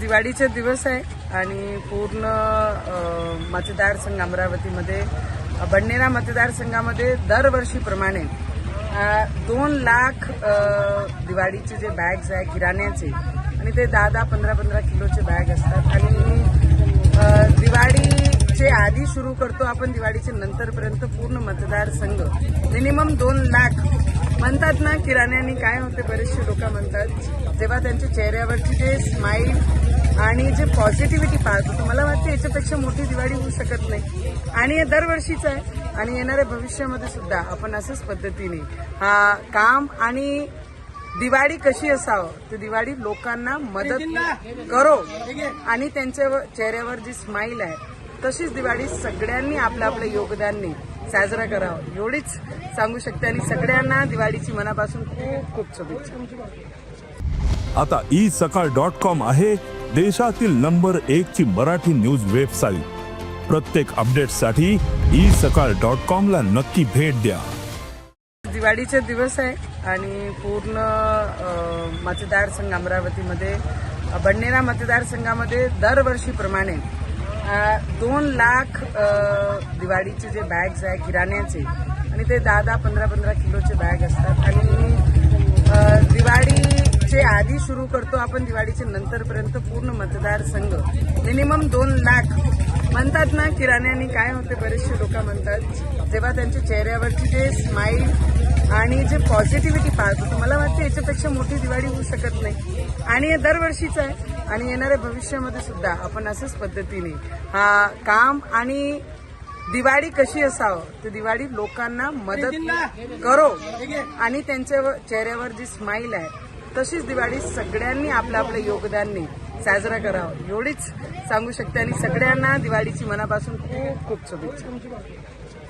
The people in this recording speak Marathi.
दिवाळीचे दिवस आहे आणि पूर्ण मतदारसंघ अमरावतीमध्ये बडनेरा मतदारसंघामध्ये दरवर्षीप्रमाणे दोन लाख दिवाळीचे जे बॅग्स आहे किराण्याचे आणि ते दहा दहा पंधरा पंधरा किलोचे बॅग असतात. आणि दिवाळीचे आधी सुरू करतो आपण दिवाळीचे नंतरपर्यंत पूर्ण मतदारसंघ मिनिमम दोन लाख म्हणतात ना किराण्याने काय होते बरेचसे लोक म्हणतात. जेव्हा त्यांच्या चेहऱ्यावरची जे स्माईल आणि जे पॉझिटिव्हिटी पाहतो मला वाटतं याच्यापेक्षा मोठी दिवाळी होऊ शकत नाही. आणि हे दरवर्षीचं आहे. आणि येणाऱ्या भविष्यामध्ये सुद्धा आपण असंच पद्धतीने हा काम आणि दिवाळी कशी असावं तर दिवाळी लोकांना मदत करो. आणि त्यांच्या चेहऱ्यावर जी स्माईल आहे तशीच दिवाळी सगळ्यांनी आपलं आपलं योगदानने साजरा करावं. एवढीच सांगू शकते आणि सगळ्यांना दिवाळीची मनापासून खूप खूप शुभेच्छा. आता ई सकाळ डॉट कॉम आहे देशातील नंबर एक ची मराठी न्यूज वेबसाईट प्रत्येक अपडेटसाठी ई सकाळ डॉट कॉम ला नक्की भेट द्या. दिवाळीचे दिवस आहे आणि पूर्ण मतदारसंघ अमरावतीमध्ये बडनेरा मतदारसंघामध्ये दरवर्षीप्रमाणे दोन लाख दिवाळीचे जे बॅग्स आहे किराण्याचे आणि ते दहा दहा पंधरा पंधरा किलोचे बॅग असतात. आणि दिवाळीचे आधी सुरू करतो आपण दिवाळीचे नंतरपर्यंत पूर्ण मतदारसंघ मिनिमम दोन लाख. म्हणतात ना किराण्याने काय होते बरेचसे लोक म्हणतात जेव्हा त्यांच्या चेहऱ्यावरची जे स्माईल आणि जे पॉझिटिव्हिटी पाहतो तर मला वाटतं याच्यापेक्षा मोठी दिवाळी होऊ शकत नाही. आणि हे दरवर्षीचं आहे. आणि येणाऱ्या भविष्यामध्ये सुद्धा आपण असंच पद्धतीने हा काम आणि दिवाळी कशी असावं तर दिवाळी लोकांना मदत करो आणि त्यांच्या चेहऱ्यावर जी स्माईल आहे तशीच दिवाळी सगळ्यांनी आपलं आपलं योगदानने साजरा करावं. एवढीच सांगू शकते आणि सगळ्यांना दिवाळीची मनापासून खूप खूप शुभेच्छा.